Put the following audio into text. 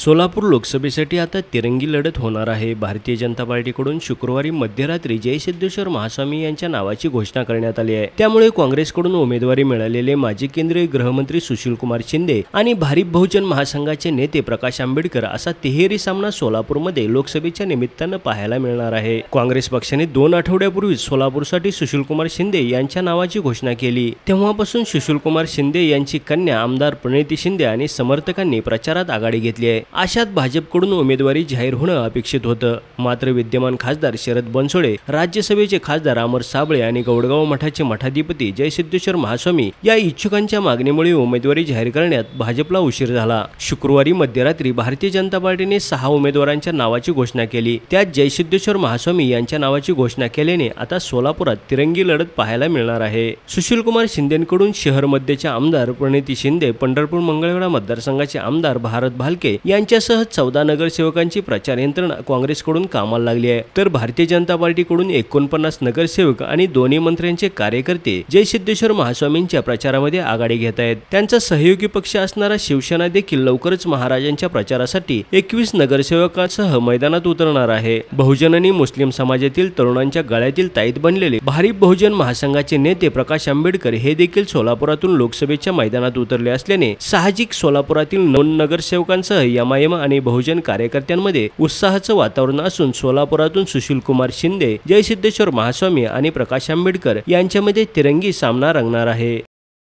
सोलापूर लोकसभेसाठी आता तिरंगी लढत होणार आहे. भारतीय जनता पार्टीकडून शुक्रवारी मध्यरात्री जय सिद्धेश्वर महास्वामी यांच्या नावाची घोषणा करण्यात आली आहे. त्यामुळे काँग्रेसकडून उमेदवारी मिळालेले माजी केंद्रीय गृहमंत्री सुशीलकुमार शिंदे आणि भारिप बहुजन महासंघाचे नेते प्रकाश आंबेडकर असा तिहेरी सामना सोलापूरमध्ये लोकसभेच्या निमित्तानं पाहायला मिळणार आहे. काँग्रेस पक्षाने दोन आठवड्यापूर्वी सोलापूरसाठी सुशीलकुमार शिंदे यांच्या नावाची घोषणा केली. तेव्हापासून सुशीलकुमार शिंदे यांची कन्या आमदार प्रणिती शिंदे आणि समर्थकांनी प्रचारात आघाडी घेतली आहे. अशात भाजपकडून उमेदवारी जाहीर होणं अपेक्षित होतं. मात्र विद्यमान खासदार शरद बनसोडे राज्यसभेचे खासदार अमर साबळे आणि गौडगाव मठाचे मठाधिपती जयसिद्धेश्वर महास्वामी या इच्छुकांच्या मागणीमुळे उमेदवारी जाहीर करण्यात भाजपला उशीर झाला. शुक्रवारी मध्यरात्री भारतीय जनता पार्टीने सहा उमेदवारांच्या नावाची घोषणा केली. त्यात जयसिद्धेश्वर महास्वामी यांच्या नावाची घोषणा केल्याने आता सोलापुरात तिरंगी लढत पाहायला मिळणार आहे. सुशीलकुमार शिंदेकडून शहर मध्येच्या आमदार प्रणिती शिंदे पंढरपूर मंगळवेढा मतदारसंघाचे आमदार भारत भालके यांच्यासह चौदा नगरसेवकांची प्रचार यंत्रणा काँग्रेसकडून कामाला लागली आहे. तर भारतीय जनता पार्टीकडून एकोणपन्नास नगरसेवक आणि दोन्ही मंत्र्यांचे कार्यकर्ते जय सिद्धेश्वर महास्वामींच्या प्रचारामध्ये आघाडी घेत आहेत. त्यांचा सहयोगी पक्ष असणारा शिवसेना देखील लवकरच महाराजांच्या प्रचारासाठी एकवीस नगरसेवकांसह मैदानात उतरणार आहे. बहुजन आणि मुस्लिम समाजातील तरुणांच्या गळ्यातील ताईत बनलेले भारिप बहुजन महासंघाचे नेते प्रकाश आंबेडकर हे देखील सोलापुरातून लोकसभेच्या मैदानात उतरले असल्याने साहजिक सोलापुरातील नोन नगरसेवकांसह एमआयएम आणि बहुजन कार्यकर्त्यांमध्ये उत्साहाचं वातावरण असून सोलापुरातून सुशील कुमार शिंदे जयसिद्धेश्वर महास्वामी आणि प्रकाश आंबेडकर यांच्यामध्ये तिरंगी सामना रंगणार आहे.